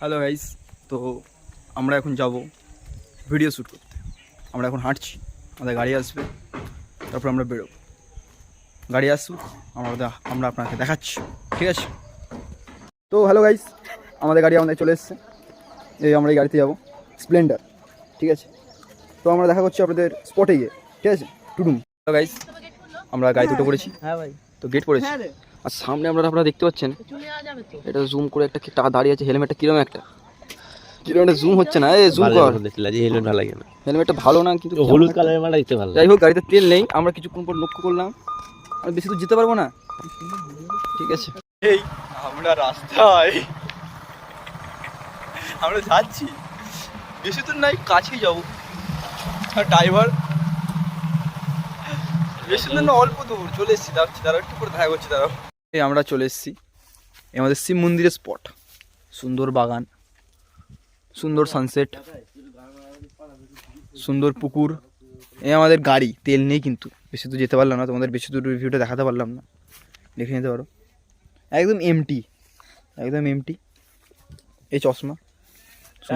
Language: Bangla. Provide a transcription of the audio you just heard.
হ্যালো গাইস তো আমরা এখন যাব ভিডিও শ্যুট করতে। আমরা এখন হাঁটছি আমাদের গাড়ি আসবে তারপর আমরা বেরোবো। গাড়ি আসুক আমরা আমরা আপনাকে দেখাচ্ছি ঠিক আছে? তো হ্যালো গাইস আমাদের গাড়ি আমাদের চলে এসছে। এই আমরা এই গাড়িতে যাব স্প্লেন্ডার ঠিক আছে? তো আমরা দেখা করছি আপনাদের স্পটে গিয়ে ঠিক আছে? টুডুম হ্যালো গাইস আমরা গাড়ি দুটো করেছি। হ্যাঁ ভাই। তো গেট পড়েছি আর সামনে আপনারা আপনারা দেখতে পাচ্ছেন এটা জুম করে একটা কি টাকা দাঁড়িয়ে আছে হেলমেটটা কিরম একটা? জুম হচ্ছে না এ জুম কর। হেলমেট ভালো লাগে না। হেলমেটটা ভালো না কিন্তু হলুদ কালারের ভালো যাই হোক গাড়িতে তেল নেই আমরা কিছুক্ষণ পর লক্ষ্য করলাম। আর বেশি দূর যেতে পারব না। ঠিক আছে। এই আমরা রাস্তায়। আমরা যাচ্ছি। বেশি দূর নাই কাছেই যাব। আর ড্রাইভার বেশি না অল্প দূর চলে এসেছি দাঁড়াচ্ছি দাঁড়াও একটু করে দেখা করছি দাঁড়াও। এই আমরা চলে এসেছি আমাদের শিব মন্দিরের স্পট সুন্দর বাগান সুন্দর সানসেট সুন্দর পুকুর এই আমাদের গাড়ি তেল নেই কিন্তু বেশি দূর যেতে পারলাম না তোমাদের বেশি দূর রিভিউটা দেখাতে পারলাম না দেখে নিতে পারো। একদম এমটি একদম এমটি এই চশমা।